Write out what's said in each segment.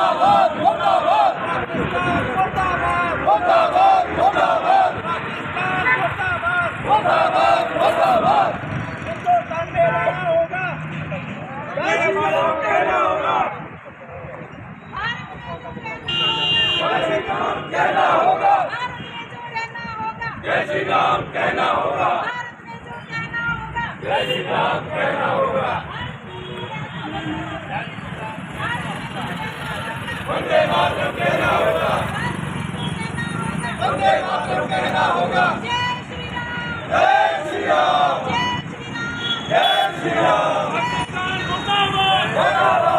ਮੁਰਦਾਬਾਦ ਮੁਰਦਾਬਾਦ ਮੁਰਦਾਬਾਦ ਮੁਰਦਾਬਾਦ ਮੁਰਦਾਬਾਦ ਮੁਰਦਾਬਾਦ ਮੁਰਦਾਬਾਦ ਮੁਰਦਾਬਾਦ ਹਿੰਦੁਸਤਾਨ ਮੇਰਾ ਹੋਗਾ ਦੇਸ਼ ਮੇਰਾ ਹੋਗਾ ਜੈ ਰਾਮ ਕਹਿਣਾ ਹੋਗਾ ਜੈ ਸ਼੍ਰੀ ਰਾਮ ਕਹਿਣਾ ਹੋਗਾ ਜੈ ਸ਼੍ਰੀ ਰਾਮ ਕਹਿਣਾ ਹੋਗਾ वंदे मातरम कहना होगा वंदे मातरम कहना होगा जय श्री राम जय श्री राम जय श्री राम पाकिस्तान मुर्दाबाद मुर्दाबाद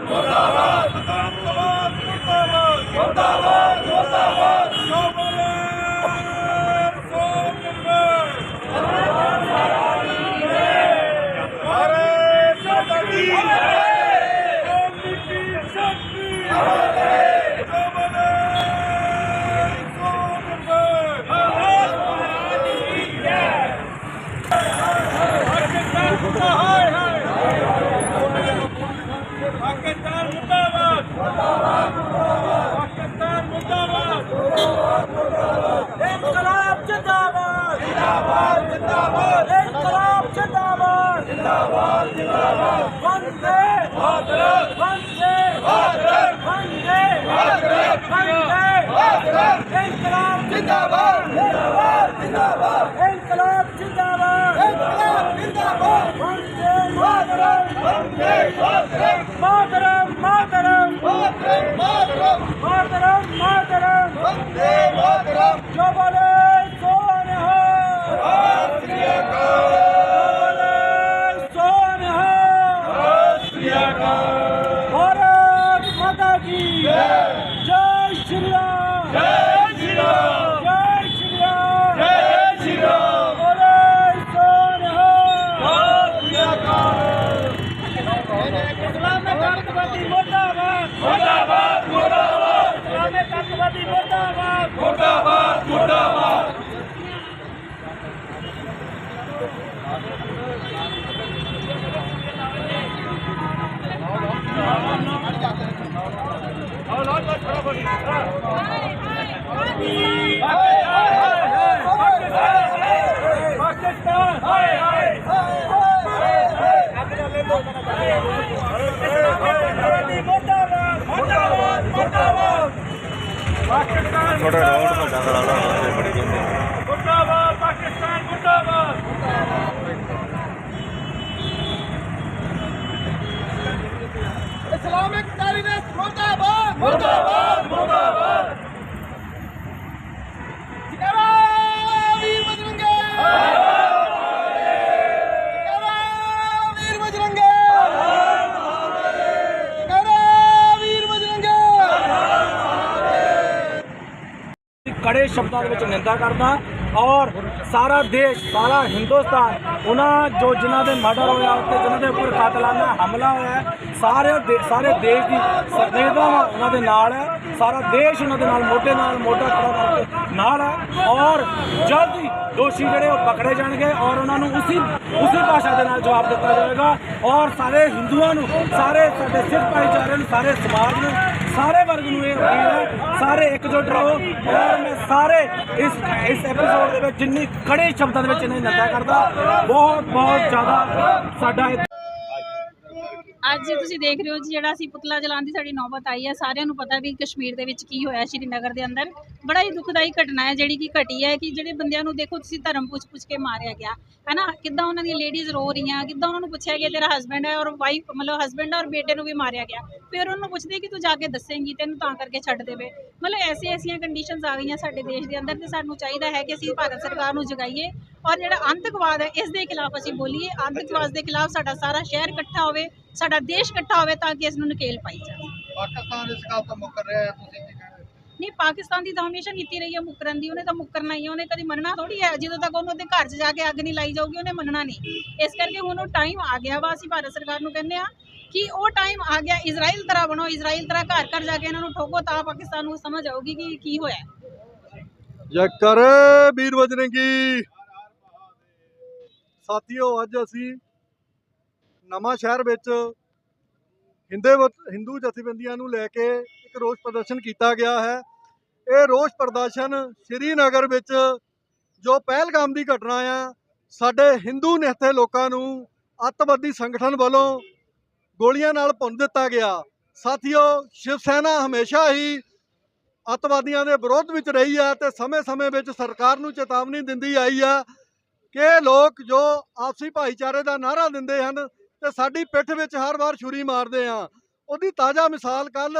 ਪਾਕਿਸਤਾਨ ਮੁਰਦਾਬਾਦ। ਮੁਰਦਾਬਾਦ ਮੁਰਦਾਬਾਦ ਪਾਕਿਸਤਾਨ ਮੁਰਦਾਬਾਦ। ਮੁਰਦਾਬਾਦ ਮੁਰਦਾਬਾਦ ਇਨਕਲਾਬ ਜਿੰਦਾਬਾਦ ਜਿੰਦਾਬਾਦ। ਜਿੰਦਾਬਾਦ। ਇਨਕਲਾਬ ਜਿੰਦਾਬਾਦ। ਜਿੰਦਾਬਾਦ ਜਿੰਦਾਬਾਦ। ਵੰਦੇ। ਭਾਰਤ। ਵੰਦੇ। ਭਾਰਤ। ਵੰਦੇ। ਭਾਰਤ। ਵੰਦੇ। ਭਾਰਤ। ਇਨਕਲਾਬ ਜਿੰਦਾਬਾਦ। ਜਿੰਦਾਬਾਦ ਜਿੰਦਾਬਾਦ। ਇਨਕਲਾਬ ਜਿੰਦਾਬਾਦ। ਇਨਕਲਾਬ मातरम वंदे मातरम मातरम मातरम मातरम मातरम मातरम मातरम वंदे मातरम जो बोले ਥੋੜਾ ਰੌਣ ਵੱਡਾ ਕਰਾ ਲਾ ਬੜੀ ਜਿੰਦੇ ਮੁਰਦਾਬਾਦ ਪਾਕਿਸਤਾਨ ਮੁਰਦਾਬਾਦ ਇਸਲਾਮਿਕ ਟੈਰਰਿਸਟ ਮੁਰਦਾਬਾਦ ਮੁਰਦਾਬਾਦ ਕੜੇ ਸ਼ਬਦਾਂ ਦੇ ਵਿੱਚ ਨਿੰਦਾ ਕਰਦਾ ਔਰ ਸਾਰਾ ਦੇਸ਼, ਸਾਰਾ ਹਿੰਦੁਸਤਾਨ, ਉਹਨਾਂ ਜੋ ਜਿਨ੍ਹਾਂ ਦੇ ਮਰਡਰ ਹੋਇਆ ਉੱਤੇ ਜਿਨ੍ਹਾਂ ਦੇ ਉੱਪਰ ਕਾਤਲਾਨਾ ਹਮਲਾ ਹੋਇਆ, ਸਾਰੇ ਦੇ- ਸਾਰੇ ਦੇਸ਼ ਦੀ ਸੰਵੇਦਨਾ ਉਹਨਾਂ ਦੇ ਨਾਲ ਹੈ, ਸਾਰਾ ਦੇਸ਼ ਉਹਨਾਂ ਦੇ ਨਾਲ, ਮੋਢੇ ਨਾਲ, ਮੋਢਾ ਖੜਾ ਕਰਕੇ ਨਾਲ ਹੈ ਔਰ ਜਲਦੀ ਦੋਸ਼ੀ ਜਿਹੜੇ ਉਹ ਪਕੜੇ ਜਾਣਗੇ ਔਰ ਉਹਨਾਂ ਨੂੰ ਉਸੇ ਉਸੇ ਭਾਸ਼ਾ ਦੇ ਨਾਲ ਜਵਾਬ ਦਿੱਤਾ ਜਾਵੇਗਾ ਔਰ ਸਾਰੇ ਹਿੰਦੂਆਂ ਨੂੰ, ਸਾਰੇ ਸਾਡੇ ਸਿੱਖ ਭਾਈਚਾਰੇ ਨੂੰ, ਸਾਰੇ ਸਮਾਜ ਨੂੰ ਸਾਰੇ ਵਰਗ ਨੂੰ ਇਹ ਅਪੀਲ ਹੈ, ਸਾਰੇ ਇਕਜੁੱਟ ਰਹੋ ਔਰ ਮੈਂ ਸਾਰੇ ਇਸ ਇਸ ਐਪੀਸੋਡ ਦੇ ਵਿੱਚ ਜਿੰਨੀ ਕੜੇ ਸ਼ਬਦਾਂ ਦੇ ਵਿੱਚ ਇਹਨਾਂ ਦੀ ਨਿੰਦਾ ਕਰਦਾ, ਬਹੁਤ ਬਹੁਤ ਜ਼ਿਆਦਾ ਸਾਡਾ ਅੱਜ ਤੁਸੀਂ ਦੇਖ ਰਹੇ ਹੋ ਜੀ ਜਿਹੜਾ ਅਸੀਂ ਪੁਤਲਾ ਜਲਾਉਣ ਦੀ ਸਾਡੀ ਨੌਬਤ ਆਈ ਹੈ, ਸਾਰਿਆਂ ਨੂੰ ਪਤਾ ਵੀ ਕਸ਼ਮੀਰ ਦੇ ਵਿੱਚ ਕੀ ਹੋਇਆ ਸ਼੍ਰੀਨਗਰ ਦੇ ਅੰਦਰ। ਬੜਾ ਹੀ ਦੁਖਦਾਈ ਘਟਨਾ ਹੈ, ਜਿਹੜੀ ਕਿ ਘਟੀ ਹੈ ਕਿ ਜਿਹੜੇ ਬੰਦਿਆਂ ਨੂੰ ਦੇਖੋ ਤੁਸੀਂ ਧਰਮ ਪੁੱਛ ਪੁੱਛ ਕੇ ਮਾਰਿਆ ਗਿਆ ਹੈ ਨਾ ਕਿੱਦਾਂ ਉਹਨਾਂ ਦੀਆਂ ਲੇਡੀਜ਼ ਰੋ ਰਹੀਆਂ, ਕਿੱਦਾਂ ਉਹਨਾਂ ਨੂੰ ਪੁੱਛਿਆ ਗਿਆ, ਤੇਰਾ ਹਸਬੈਂਡ ਹੈ ਔਰ ਵਾਈਫ ਮਤਲਬ ਹਸਬੈਂਡ ਔਰ ਬੇਟੇ ਨੂੰ ਵੀ ਮਾਰਿਆ ਗਿਆ। ਫਿਰ ਉਹਨਾਂ ਨੂੰ ਪੁੱਛਦੇ ਕਿ ਤੂੰ ਜਾ ਕੇ ਦੱਸੇਂਗੀ, ਤੈਨੂੰ ਤਾਂ ਕਰਕੇ ਛੱਡ ਦੇਵੇ। ਮਤਲਬ ਐਸੀ ਐਸੀਆਂ ਕੰਡੀਸ਼ਨਸ ਆ ਗਈਆਂ ਸਾਡੇ ਦੇਸ਼ ਦੇ ਅੰਦਰ ਤੇ ਸਾਨੂੰ ਚਾਹੀਦਾ ਹੈ ਕਿ ਅਸੀਂ ਭਾਰਤ ਸਰਕਾਰ ਨੂੰ ਜਗਾਈਏ ਔਰ ਜਿਹੜਾ ਅੰਤਕਵਾਦ ਹੈ ਇਸ ਦੇ ਖਿਲਾਫ ਅਸੀਂ ਬੋਲੀਏ। ਅੰਤਕਵਾਦ ਦੇ ਖਿਲਾਫ ਸਾਡਾ ਸਾਰਾ ਸ਼ਹਿਰ ਇਕੱਠਾ ਹੋਵੇ, ਸਾਡਾ ਦੇਸ਼ ਇਕੱਠਾ ਹੋਵੇ ਤਾਂ ਕਿ ਇਸ ਨੂੰ ਨਕੇਲ ਪਾਈ ਜਾਵੇ। ਪਾਕਿਸਤਾਨ ਇਸ ਗੱਲ ਤੋਂ ਮੁੱਕਰ ਰਿਹਾ ਹੈ, ਤੁਸੀਂ ਨਹੀਂ, ਪਾਕਿਸਤਾਨ ਦੀ ਤਾਂ ਹਮੇਸ਼ਾ ਨੀਤੀ ਰਹੀ ਹੈ ਮੁਕਰਨ ਦੀ। ਉਹਨੇ ਤਾਂ ਮੁਕਰਨਾ ਹੀ ਹੈ ਉਹਨੇ ਕਦੀ ਮੰਨਣਾ ਥੋੜੀ ਹੈ ਜਦੋਂ ਤੱਕ ਉਹਨੂੰ ਉਹਦੇ ਘਰ 'ਚ ਜਾ ਕੇ ਅੱਗ ਨਹੀਂ ਲਾਈ ਜਾਊਗੀ, ਉਹਨੇ ਮੰਨਣਾ ਨਹੀਂ। ਇਸ ਕਰਕੇ ਹੁਣ ਉਹ ਟਾਈਮ ਆ ਗਿਆ ਵਾ, ਅਸੀਂ ਭਾਰਤ ਸਰਕਾਰ ਨੂੰ ਕਹਿੰਦੇ ਆ ਕਿ ਉਹ ਟਾਈਮ ਆ ਗਿਆ, ਇਜ਼ਰਾਈਲ ਤਰ੍ਹਾਂ ਬਣੋ, ਇਜ਼ਰਾਈਲ ਤਰ੍ਹਾਂ ਘਰ ਘਰ ਜਾ ਕੇ ਇਹਨਾਂ ਨੂੰ ਠੋਕੋ, ਤਾਂ ਪਾਕਿਸਤਾਨ ਨੂੰ ਸਮਝ ਆਊਗੀ ਕਿ ਕੀ ਹੋਇਆ। ਜੈਕਰ ਵੀਰ ਬਜਰੰਗੀ ਸਾਥੀਓ, ਅੱਜ ਅਸੀਂ ਨਵਾਂ ਸ਼ਹਿਰ ਵਿੱਚ ਹਿੰਦੇ ਹਿੰਦੂ ਜਥੇਬੰਦੀਆਂ ਨੂੰ ਲੈ ਕੇ ਇੱਕ ਰੋਸ ਪ੍ਰਦਰਸ਼ਨ ਕੀਤਾ ਗਿਆ ਹੈ। ਇਹ ਰੋਸ ਪ੍ਰਦਰਸ਼ਨ ਸ੍ਰੀਨਗਰ ਵਿੱਚ ਜੋ ਪਹਿਲਗਾਮ ਦੀ ਘਟਨਾ ਆ, ਸਾਡੇ ਹਿੰਦੂ ਨਿਹੱਥੇ ਲੋਕਾਂ ਨੂੰ ਅੱਤਵਾਦੀ ਸੰਗਠਨ ਵੱਲੋਂ ਗੋਲੀਆਂ ਨਾਲ ਭੁੰਨ ਦਿੱਤਾ ਗਿਆ। ਸਾਥੀਓ ਸ਼ਿਵ ਸੈਨਾ ਹਮੇਸ਼ਾ ਹੀ ਅੱਤਵਾਦੀਆਂ ਦੇ ਵਿਰੋਧ ਵਿੱਚ ਰਹੀ ਹੈ ਤੇ ਸਮੇਂ-ਸਮੇਂ ਵਿੱਚ ਸਰਕਾਰ ਨੂੰ ਚੇਤਾਵਨੀ ਦਿੰਦੀ ਆਈ ਆ ਕਿ ਲੋਕ ਜੋ ਆਪਸੀ ਭਾਈਚਾਰੇ ਦਾ ਨਾਅਰਾ ਦਿੰਦੇ ਹਨ ਤੇ ਸਾਡੀ ਪਿੱਠ ਵਿੱਚ ਹਰ ਵਾਰ ਛੁਰੀ ਮਾਰਦੇ ਆ। ਉਹਦੀ ਤਾਜ਼ਾ ਮਿਸਾਲ ਕੱਲ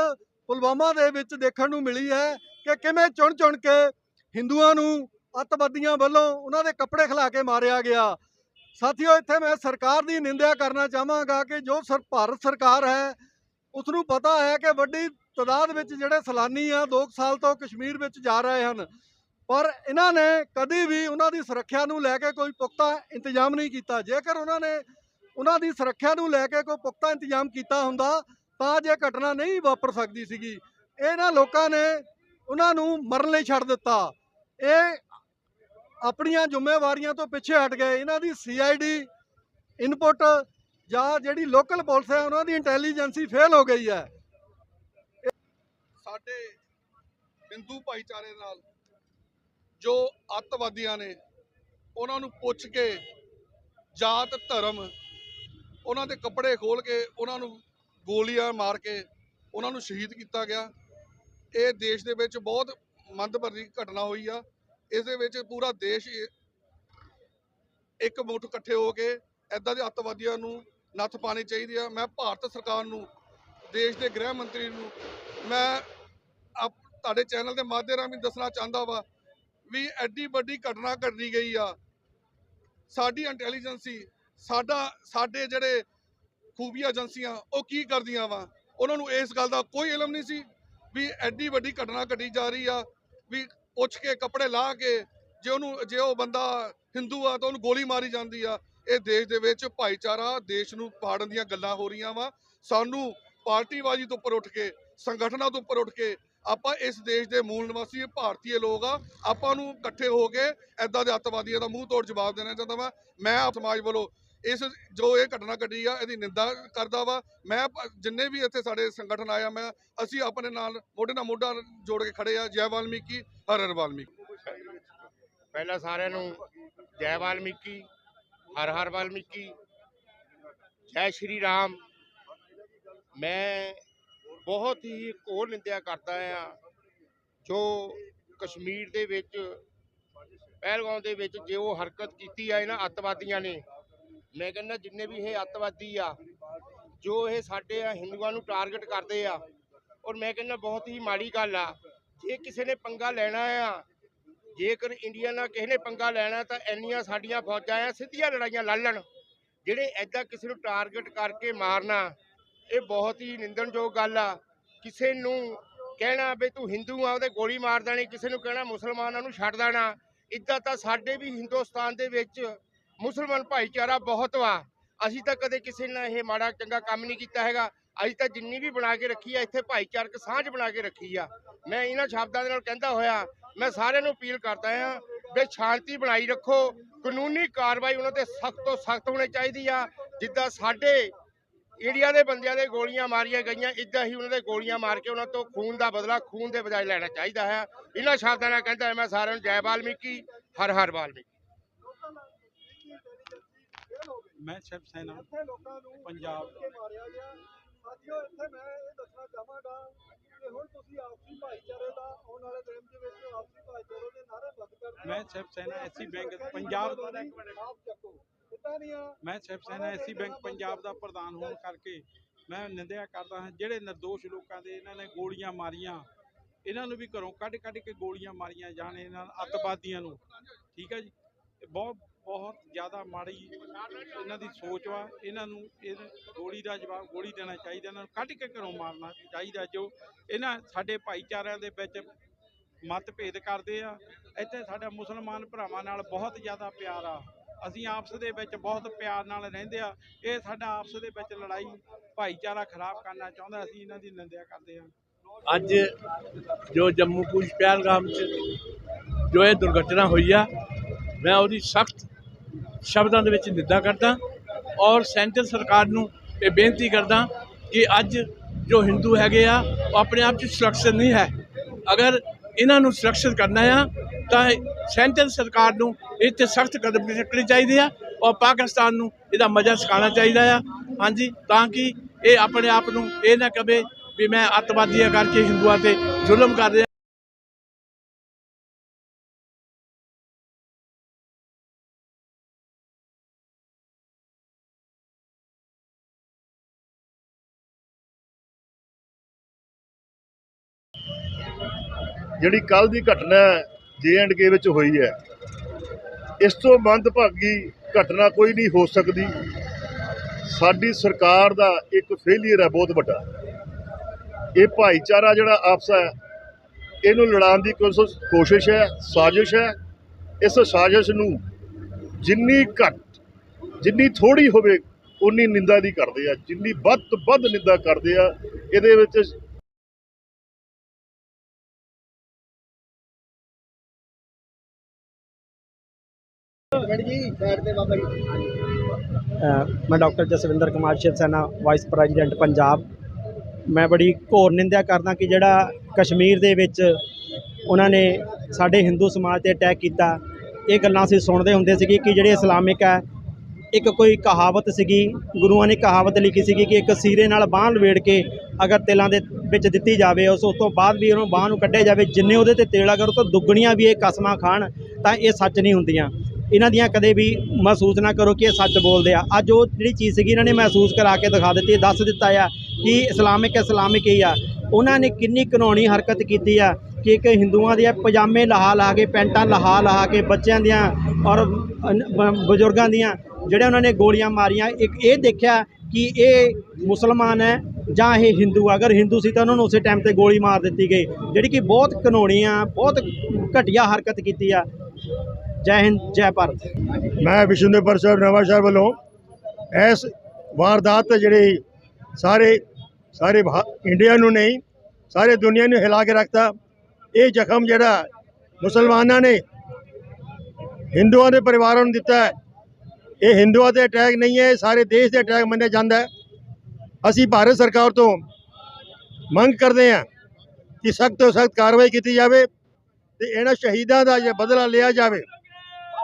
ਪੁਲਵਾਮਾ ਦੇ ਵਿੱਚ ਦੇਖਣ ਨੂੰ ਮਿਲੀ ਹੈ ਕਿ ਕਿਵੇਂ ਚੁਣ-ਚੁਣ ਕੇ ਹਿੰਦੂਆਂ ਨੂੰ ਅੱਤਵਾਦੀਆਂ ਵੱਲੋਂ ਉਹਨਾਂ ਦੇ ਕੱਪੜੇ ਖਿਲਾ ਕੇ ਮਾਰਿਆ ਗਿਆ। ਸਾਥੀਓ, ਇੱਥੇ ਮੈਂ ਸਰਕਾਰ ਦੀ ਨਿੰਦਿਆ ਕਰਨਾ ਚਾਹਾਂਗਾ ਕਿ ਜੋ ਸਰ, ਭਾਰਤ ਸਰਕਾਰ ਹੈ ਉਸ ਨੂੰ ਪਤਾ ਹੈ ਕਿ ਵੱਡੀ ਤਾਦਾਦ ਵਿੱਚ ਜਿਹੜੇ ਸੈਲਾਨੀ ਆ 2 ਸਾਲ ਤੋਂ ਕਸ਼ਮੀਰ ਵਿੱਚ ਜਾ ਰਹੇ ਹਨ। ਪਰ ਇਹਨਾਂ ਨੇ ਕਦੀ ਵੀ ਉਹਨਾਂ ਦੀ ਸੁਰੱਖਿਆ ਨੂੰ ਲੈ ਕੇ ਕੋਈ ਪੁਖਤਾ ਇੰਤਜ਼ਾਮ ਨਹੀਂ ਕੀਤਾ। ਜੇਕਰ ਉਹਨਾਂ ਨੇ ਉਹਨਾਂ ਦੀ ਸੁਰੱਖਿਆ ਨੂੰ ਲੈ ਕੇ ਕੋਈ ਪੁਖਤਾ ਇੰਤਜ਼ਾਮ ਕੀਤਾ ਹੁੰਦਾ, ਤਾਂ ਜੇ ਘਟਨਾ ਨਹੀਂ ਵਾਪਰ ਸਕਦੀ ਸੀਗੀ, ਇਹਨਾਂ ਲੋਕਾਂ ਨੇ ਉਹਨਾਂ ਨੂੰ ਮਰਨ ਲਈ ਛੱਡ ਦਿੱਤਾ। ਇਹ ਆਪਣੀਆਂ ਜ਼ਿੰਮੇਵਾਰੀਆਂ ਤੋਂ ਪਿੱਛੇ ਹਟ ਗਏ। ਇਹਨਾਂ ਦੀ ਸੀਆਈਡੀ ਇਨਪੁਟ ਜਾਂ ਜਿਹੜੀ ਲੋਕਲ ਪੁਲਿਸ ਹੈ, ਉਹਨਾਂ ਦੀ ਇੰਟੈਲੀਜੈਂਸੀ ਫੇਲ ਹੋ ਗਈ ਹੈ। ਸਾਡੇ ਹਿੰਦੂ ਭਾਈਚਾਰੇ ਨਾਲ ਜੋ ਅੱਤਵਾਦੀਆਂ ਨੇ, ਉਹਨਾਂ ਨੂੰ ਪੁੱਛ ਕੇ ਜਾਤ, ਧਰਮ, ਉਹਨਾਂ ਦੇ ਕੱਪੜੇ ਖੋਲ ਕੇ ਉਹਨਾਂ ਨੂੰ ਗੋਲੀਆਂ ਮਾਰ ਕੇ ਉਹਨਾਂ ਨੂੰ ਸ਼ਹੀਦ ਕੀਤਾ ਗਿਆ। ਇਹ ਦੇਸ਼ ਦੇ ਵਿੱਚ ਬਹੁਤ ਮੰਦਭਰੀ ਘਟਨਾ ਹੋਈ ਆ। ਇਸ ਦੇ ਵਿੱਚ ਪੂਰਾ ਦੇਸ਼ ਇੱਕ ਮੁੱਠ ਇਕੱਠੇ ਹੋ ਕੇ ਐਦਾਂ ਦੇ ਅੱਤਵਾਦੀਆਂ ਨੂੰ ਨੱਥ ਪਾਣੀ ਚਾਹੀਦੀ ਆ। ਮੈਂ ਭਾਰਤ ਸਰਕਾਰ ਨੂੰ, ਦੇਸ਼ ਦੇ ਗ੍ਰਹਿ ਮੰਤਰੀ ਨੂੰ, ਮੈਂ ਆਪ, ਤੁਹਾਡੇ ਚੈਨਲ ਦੇ ਮਾਧਿਅਮ ਰਾਹੀਂ ਦੱਸਣਾ ਚਾਹੁੰਦਾ ਵਾ ਵੀ ਐਡੀ ਵੱਡੀ ਘਟਨਾ ਘਟਨੀ ਗਈ ਆ। ਸਾਡੀ ਇੰਟੈਲੀਜੈਂਸੀ, ਸਾਡਾ, ਸਾਡੇ ਜਿਹੜੇ ਖੂਬੀਆ ਏਜੰਸੀਆਂ, ਉਹ ਕੀ ਕਰਦੀਆਂ ਵਾ? ਉਹਨਾਂ ਨੂੰ ਇਸ ਗੱਲ ਦਾ ਕੋਈ ਇਲਮ ਨਹੀਂ ਸੀ। ਵੀ ਐਡੀ ਵੱਡੀ ਘਟਨਾ ਘਟੀ ਜਾ ਰਹੀ ਆ, ਵੀ ਪੁੱਛ ਕੇ ਕੱਪੜੇ ਲਾ ਕੇ ਜੇ ਉਹਨੂੰ, ਜੇ ਉਹ ਬੰਦਾ ਹਿੰਦੂ ਆ ਤਾਂ ਉਹਨੂੰ ਗੋਲੀ ਮਾਰੀ ਜਾਂਦੀ ਆ। ਇਹ ਦੇਸ਼ ਦੇ ਵਿੱਚ ਭਾਈਚਾਰਾ, ਦੇਸ਼ ਨੂੰ ਪਾੜਨ ਦੀਆਂ ਗੱਲਾਂ ਹੋ ਰਹੀਆਂ ਵਾ। ਸਾਨੂੰ ਪਾਰਟੀਬਾਜ਼ੀ ਤੋਂ ਉੱਪਰ ਉੱਠ ਕੇ, ਸੰਗਠਨਾਂ ਤੋਂ ਉੱਪਰ ਉੱਠ ਕੇ ਆਪਾਂ ਇਸ ਦੇਸ਼ ਦੇ ਮੂਲ ਨਿਵਾਸੀ ਭਾਰਤੀ ਲੋਕ ਆ, ਆਪਾਂ ਨੂੰ ਇਕੱਠੇ ਹੋ ਕੇ ਐਦਾਂ ਦੇ ਅੱਤਵਾਦੀਆਂ ਦਾ ਮੂੰਹ ਤੋੜ ਜਵਾਬ ਦੇਣਾ ਚਾਹੁੰਦਾ ਵਾ। ਮੈਂ ਸਮਾਜ ਵੱਲੋਂ ਇਸ ਜੋ ਇਹ ਘਟਨਾ ਘਟੀ ਆ, ਇਹਦੀ ਨਿੰਦਾ ਕਰਦਾ ਵਾ। ਮੈਂ ਜਿੰਨੇ ਵੀ ਇੱਥੇ ਸਾਡੇ ਸੰਗਠਨ ਆਇਆ ਮੈਂ, ਅਸੀਂ ਆਪਣੇ ਨਾਲ ਮੋਢੇ ਨਾਲ ਮੋਢਾ ਜੋੜ ਕੇ ਖੜੇ ਆ, ਜੈ ਵਾਲਮੀਕੀ, ਹਰ ਹਰ ਵਾਲਮੀਕੀ। ਪਹਿਲਾਂ ਸਾਰਿਆਂ ਨੂੰ ਜੈ ਵਾਲਮੀਕੀ, ਹਰ ਹਰ ਵਾਲਮੀਕੀ, ਜੈ ਸ਼੍ਰੀ ਰਾਮ। ਮੈਂ ਬਹੁਤ ਹੀ ਘੋਰ ਨਿੰਦਿਆ ਕਰਦਾ ਆ, ਜੋ ਕਸ਼ਮੀਰ ਦੇ ਵਿੱਚ, ਪਹਿਲਗਾਮ ਦੇ ਵਿੱਚ ਜੋ ਹਰਕਤ ਕੀਤੀ ਆ, ਇਹਨਾਂ ਅੱਤਵਾਦੀਆਂ ਨੇ ਮੈਂ ਕਹਿੰਦਾ ਜਿੰਨੇ ਵੀ ਇਹ ਅੱਤਵਾਦੀ ਆ, ਜੋ ਇਹ ਸਾਡੇ ਆ ਹਿੰਦੂਆਂ ਨੂੰ ਟਾਰਗੇਟ ਕਰਦੇ ਆ, ਔਰ ਮੈਂ ਕਹਿੰਦਾ ਬਹੁਤ ਹੀ ਮਾੜੀ ਗੱਲ ਆ, ਜੇ ਕਿਸੇ ਨੇ ਪੰਗਾ ਲੈਣਾ ਆ, ਜੇਕਰ ਇੰਡੀਆ ਨਾਲ ਕਿਸੇ ਨੇ ਪੰਗਾ ਲੈਣਾ ਤਾਂ ਇੰਨੀਆਂ ਸਾਡੀਆਂ ਫੌਜਾਂ ਆ, ਸਿੱਧੀਆਂ ਲੜਾਈਆਂ ਲੜ ਲੈਣ। ਜਿਹੜੇ ਐਦਾਂ ਕਿਸੇ ਨੂੰ ਟਾਰਗੇਟ ਕਰਕੇ ਮਾਰਨਾ, ਇਹ ਬਹੁਤ ਹੀ ਨਿੰਦਣਯੋਗ ਗੱਲ ਆ। ਕਿਸੇ ਨੂੰ ਕਹਿਣਾ ਵੀ ਤੂੰ ਹਿੰਦੂ ਆ, ਉਹਦੇ ਗੋਲੀ ਮਾਰ ਦੇਣੀ, ਕਿਸੇ ਨੂੰ ਕਹਿਣਾ ਮੁਸਲਮਾਨਾਂ ਨੂੰ ਛੱਡ ਦੇਣਾ ਇੱਦਾਂ ਤਾਂ ਸਾਡੇ ਵੀ ਹਿੰਦੁਸਤਾਨ ਦੇ ਵਿੱਚ ਮੁਸਲਮਾਨ ਭਾਈਚਾਰਾ ਬਹੁਤ ਵਾ। ਅਸੀਂ ਤਾਂ ਕਦੇ ਕਿਸੇ ਨਾਲ ਇਹ ਮਾੜਾ ਚੰਗਾ ਕੰਮ ਨਹੀਂ ਕੀਤਾ ਹੈਗਾ। ਅਸੀਂ ਤਾਂ ਜਿੰਨੀ ਵੀ ਬਣਾ ਕੇ ਰੱਖੀ ਆ, ਇੱਥੇ ਭਾਈਚਾਰਕ ਸਾਂਝ ਬਣਾ ਕੇ ਰੱਖੀ ਆ। ਮੈਂ ਇਹਨਾਂ ਸ਼ਬਦਾਂ ਦੇ ਨਾਲ ਕਹਿੰਦਾ ਹੋਇਆ, ਮੈਂ ਸਾਰਿਆਂ ਨੂੰ ਅਪੀਲ ਕਰਦਾ ਹਾਂ ਵੀ ਸ਼ਾਂਤੀ ਬਣਾਈ ਰੱਖੋ। ਕਾਨੂੰਨੀ ਕਾਰਵਾਈ ਉਹਨਾਂ ਤੇ ਸਖਤ ਤੋਂ ਸਖਤ ਹੋਣੀ ਚਾਹੀਦੀ ਆ। ਜਿੱਦਾਂ ਸਾਡੇ ਇੰਡੀਆ ਦੇ ਬੰਦਿਆਂ ਦੇ ਗੋਲੀਆਂ ਮਾਰੀਆਂ ਗਈਆਂ, ਇਦਾਂ ਹੀ ਉਹਨਾਂ ਦੇ ਗੋਲੀਆਂ ਮਾਰ ਕੇ ਉਹਨਾਂ ਤੋਂ ਖੂਨ ਦਾ ਬਦਲਾ ਖੂਨ ਦੇ ਬਜਾਏ ਲੈਣਾ ਚਾਹੀਦਾ ਹੈ। ਇਹਨਾਂ ਸ਼ਬਦਾਂ ਨਾਲ ਕਹਿੰਦਾ ਮੈਂ ਸਾਰਿਆਂ ਨੂੰ ਜੈ ਵਾਲਮੀਕੀ, ਹਰ ਹਰ ਵਾਲਮੀਕੀ। ਮੈਂ ਸ਼ਿਵ ਸੈਨਾ ਇੱਥੇ ਲੋਕਾਂ ਨੂੰ ਪੰਜਾਬ ਕੇ ਮਾਰਿਆ ਗਿਆ। ਸਾਥੀਓ ਇੱਥੇ ਮੈਂ ਇਹ ਦੱਸਣਾ ਚਾਹਾਂਗਾ ਕਿ ਹੁਣ ਤੁਸੀਂ ਆਪਸੀ ਭਾਈਚਾਰੇ ਦਾ ਆਉਣ ਵਾਲੇ ਦਿਨ ਦੇ ਵਿੱਚ ਆਪਸੀ ਭਾਈਚਾਰੇ ਦੇ ਨਾਰੇ ਬੰਦ ਕਰ ਦਿਓ। ਮੈਂ ਸ਼ਿਵ ਸੈਨਾ ਐਸੀ ਬੈਂਕ ਪੰਜਾਬ ਦਾ ਆਪ ਚੱਕੋ। ਇਦਾਂ ਦੀਆਂ ਮੈਂ ਸ਼ਿਵ ਸੈਨਾ ਐਸੀ ਬੈਂਕ ਪੰਜਾਬ ਦਾ ਪ੍ਰਧਾਨ ਹੋਣ ਕਰਕੇ ਮੈਂ ਨਿੰਦਿਆ ਕਰਦਾ ਹਾਂ। ਜਿਹੜੇ નિર્ਦੋਸ਼ ਲੋਕਾਂ ਦੇ ਇਹਨਾਂ ਨੇ ਗੋਲੀਆਂ ਮਾਰੀਆਂ ਇਹਨਾਂ ਨੂੰ ਵੀ ਘਰੋਂ ਕੱਢ ਕੱਢ ਕੇ ਗੋਲੀਆਂ ਮਾਰੀਆਂ ਜਾਣ ਇਹਨਾਂ ਅੱਤਵਾਦੀਆਂ ਨੂੰ। ਠੀਕ ਹੈ ਜੀ? ਬਹੁਤ ਬਹੁਤ ਜ਼ਿਆਦਾ ਮਾੜੀ ਇਹਨਾਂ ਦੀ ਸੋਚ ਵਾ। ਇਹਨਾਂ ਨੂੰ ਇਹ ਗੋਲੀ ਦਾ ਜਵਾਬ ਗੋਲੀ ਦੇਣਾ ਚਾਹੀਦਾ। ਇਹਨਾਂ ਨੂੰ ਕੱਢ ਕੇ ਘਰੋਂ ਮਾਰਨਾ ਚਾਹੀਦਾ ਜੋ ਇਹਨਾਂ ਸਾਡੇ ਭਾਈਚਾਰਿਆਂ ਦੇ ਵਿੱਚ ਮਤਭੇਦ ਕਰਦੇ ਆ। ਇੱਥੇ ਸਾਡਾ ਮੁਸਲਮਾਨ ਭਰਾਵਾਂ ਨਾਲ ਬਹੁਤ ਜ਼ਿਆਦਾ ਪਿਆਰ ਆ। ਅਸੀਂ ਆਪਸ ਦੇ ਵਿੱਚ ਬਹੁਤ ਪਿਆਰ ਨਾਲ ਰਹਿੰਦੇ ਆ। ਇਹ ਸਾਡਾ ਆਪਸ ਦੇ ਵਿੱਚ ਲੜਾਈ, ਭਾਈਚਾਰਾ ਖਰਾਬ ਕਰਨਾ ਚਾਹੁੰਦਾ। ਅਸੀਂ ਇਹਨਾਂ ਦੀ ਨਿੰਦਿਆ ਕਰਦੇ ਆ। ਅੱਜ ਜੋ ਜੰਮੂ ਪੁੰਛ ਪਹਿਲਗਾਮ 'ਚ ਜੋ ਇਹ ਦੁਰਘਟਨਾ ਹੋਈ ਆ ਮੈਂ ਉਹਦੀ ਸਖਤ ਸ਼ਬਦਾਂ ਦੇ ਵਿੱਚ ਨਿੰਦਾ ਕਰਦਾ ਔਰ ਸੈਂਟਰ ਸਰਕਾਰ ਨੂੰ ਇਹ ਬੇਨਤੀ ਕਰਦਾ ਕਿ ਅੱਜ ਜੋ ਹਿੰਦੂ ਹੈਗੇ ਆ, ਉਹ ਆਪਣੇ ਆਪ 'ਚ ਸੁਰੱਖਿਅਤ ਨਹੀਂ ਹੈ। ਅਗਰ ਇਹਨਾਂ ਨੂੰ ਸੁਰੱਖਿਅਤ ਕਰਨਾ ਆ, ਤਾਂ ਸੈਂਟਰ ਸਰਕਾਰ ਨੂੰ ਇਹ 'ਤੇ ਸਖਤ ਕਦਮ ਚੁੱਕਣੇ ਚਾਹੀਦੇ ਆ ਔਰ ਪਾਕਿਸਤਾਨ ਨੂੰ ਇਹਦਾ ਮਜ਼ਾ ਸਿਖਾਉਣਾ ਚਾਹੀਦਾ ਆ। ਹਾਂਜੀ, ਤਾਂ ਕਿ ਇਹ ਆਪਣੇ ਆਪ ਨੂੰ ਇਹ ਨਾ ਕਵੇ ਵੀ ਮੈਂ ਅੱਤਵਾਦੀਆਂ ਕਰਕੇ ਹਿੰਦੂਆਂ ਤੇ ਜ਼ੁਲਮ ਕਰ ਰਿਹਾ। ਜਿਹੜੀ ਕੱਲ ਦੀ ਘਟਨਾ ਜੇ ਐਂਡ ਕੇ ਵਿੱਚ ਹੋਈ ਹੈ, ਇਸ ਤੋਂ ਮੰਦਭਾਗੀ ਘਟਨਾ ਕੋਈ ਨਹੀਂ ਹੋ ਸਕਦੀ। ਸਾਡੀ ਸਰਕਾਰ ਦਾ ਇੱਕ ਫੇਲੀਅਰ ਹੈ, ਬਹੁਤ ਵੱਡਾ। ਇਹ ਭਾਈਚਾਰਾ ਜਿਹੜਾ ਆਪਸ ਹੈ, ਇਹਨੂੰ ਲੜਾਉਣ ਦੀ ਕੋਸ਼ਿਸ਼ ਕੋਸ਼ਿਸ਼ ਹੈ, ਸਾਜ਼ਿਸ਼ ਹੈ। ਇਸ ਸਾਜ਼ਿਸ਼ ਨੂੰ ਜਿੰਨੀ ਘੱਟ, ਜਿੰਨੀ ਥੋੜੀ ਹੋਵੇ ਉਨੀ ਨਿੰਦਾ ਦੀ ਕਰਦੇ ਆ। ਜਿੰਨੀ ਵੱਧ ਤੋਂ ਵੱਧ ਨਿੰਦਾ ਕਰਦੇ ਆ, ਇਹਦੇ ਵਿੱਚ ਮੈਂ doctor Jaswinder Kumar Shiv Sena vice president Punjab. ਮੈਂ ਬੜੀ ਘੋਰ ਨਿੰਦਿਆ ਕਰਦਾ ਕਿ ਜਿਹੜਾ ਕਸ਼ਮੀਰ ਦੇ ਵਿੱਚ ਉਹਨਾਂ ਨੇ ਸਾਡੇ ਹਿੰਦੂ ਸਮਾਜ ਤੇ ਅਟੈਕ ਕੀਤਾ, ਇਹ ਗੱਲਾਂ ਅਸੀਂ ਸੁਣਦੇ ਹੁੰਦੇ ਸੀਗੇ ਕਿ ਜਿਹੜੇ ਇਸਲਾਮਿਕ ਹੈ, ਇੱਕ ਕੋਈ ਕਹਾਵਤ ਸੀਗੀ, ਗੁਰੂਆਂ ਨੇ ਕਹਾਵਤ ਲਿਖੀ ਸੀਗੀ ਕਿ ਇੱਕ ਸੀਰੇ ਨਾਲ ਬਾਂਹ ਲਵੇੜ ਕੇ ਅਗਰ ਤੇਲਾਂ ਦੇ ਵਿੱਚ ਦਿੱਤੀ ਜਾਵੇ, ਉਸ ਉਸ ਤੋਂ ਬਾਅਦ ਵੀ ਉਹਨੂੰ ਬਾਂਹ ਨੂੰ ਕੱਢਿਆ ਜਾਵੇ, ਜਿੰਨੇ ਉਹਦੇ ਤੇ ਤੇਲ ਅਗਰ ਉਹ ਤੋਂ ਦੁੱਗਣੀਆਂ ਵੀ ਇਹ ਕਸਮਾਂ ਖਾਣ, ਤਾਂ ਇਹ ਸੱਚ ਨਹੀਂ ਹੁੰਦੀਆਂ। ਇਹਨਾਂ ਦੀਆਂ ਕਦੇ ਵੀ ਮਹਿਸੂਸ ਨਾ ਕਰੋ ਕਿ ਇਹ ਸੱਚ ਬੋਲਦੇ ਆ। ਅੱਜ ਉਹ ਜਿਹੜੀ ਚੀਜ਼ ਸੀਗੀ ਇਹਨਾਂ ਨੇ ਮਹਿਸੂਸ ਕਰਾ ਕੇ ਦਿਖਾ ਦਿੱਤੀ, ਦੱਸ ਦਿੱਤਾ ਆ ਕਿ ਇਸਲਾਮਿਕ ਇਸਲਾਮਿਕ ਹੀ ਆ। ਉਹਨਾਂ ਨੇ ਕਿੰਨੀ ਘਨੌਣੀ ਹਰਕਤ ਕੀਤੀ ਆ ਕਿ ਇੱਕ ਹਿੰਦੂਆਂ ਦੀਆਂ ਪਜਾਮੇ ਲਹਾ ਲਹਾ ਕੇ, ਪੈਂਟਾਂ ਲਹਾ ਲਹਾ ਕੇ ਬੱਚਿਆਂ ਦੀਆਂ ਔਰ ਬਜ਼ੁਰਗਾਂ ਦੀਆਂ ਜਿਹੜੇ ਉਹਨਾਂ ਨੇ ਗੋਲੀਆਂ ਮਾਰੀਆਂ, ਇੱਕ ਇਹ ਦੇਖਿਆ ਕਿ ਇਹ ਮੁਸਲਮਾਨ ਹੈ ਜਾਂ ਇਹ ਹਿੰਦੂ ਅਗਰ ਹਿੰਦੂ ਸੀ ਤਾਂ ਉਹਨਾਂ ਨੂੰ ਉਸੇ ਟਾਈਮ ਤੇ ਗੋਲੀ ਮਾਰ ਦਿੱਤੀ ਗਈ। ਜਿਹੜੀ ਕਿ ਬਹੁਤ ਕਾਨੂੰਨੀ ਆ, ਬਹੁਤ ਘਟੀਆ ਹਰਕਤ ਕੀਤੀ ਆ। ਜੈ ਹਿੰਦ, ਜੈ ਭਾਰਤ। ਮੈਂ ਵਿਸ਼ਨੂਪੁਰ ਸਾਹਿਬ, ਨਵਾਂ ਵੱਲੋਂ ਇਸ ਵਾਰਦਾਤ ਤੇ ਜਿਹੜੀ ਸਾਰੇ ਸਾਰੇ ਭਾ- ਇੰਡੀਆ ਨੂੰ ਨਹੀਂ, ਸਾਰੇ ਦੁਨੀਆ ਨੂੰ ਹਿਲਾ ਕੇ ਰੱਖਤਾ। ਇਹ ਜ਼ਖਮ ਜਿਹੜਾ ਮੁਸਲਮਾਨਾਂ ਨੇ ਹਿੰਦੂਆਂ ਦੇ ਪਰਿਵਾਰਾਂ ਨੂੰ ਦਿੱਤਾ ਹੈ। ਇਹ ਹਿੰਦੂਆਂ ਤੇ ਅਟੈਕ ਨਹੀਂ ਹੈ ਸਾਰੇ ਦੇਸ਼ ਦੇ ਅਟੈਕ ਮੰਨਿਆ ਜਾਂਦਾ ਅਸੀਂ ਭਾਰਤ ਸਰਕਾਰ ਤੋਂ ਮੰਗ ਕਰਦੇ ਹਾਂ ਕਿ ਸਖਤ ਤੋਂ ਸਖਤ ਕਾਰਵਾਈ ਕੀਤੀ ਜਾਵੇ ਤੇ ਇਹਨਾਂ ਸ਼ਹੀਦਾਂ ਦਾ ਜੇ ਬਦਲਾ ਲਿਆ ਜਾਵੇ।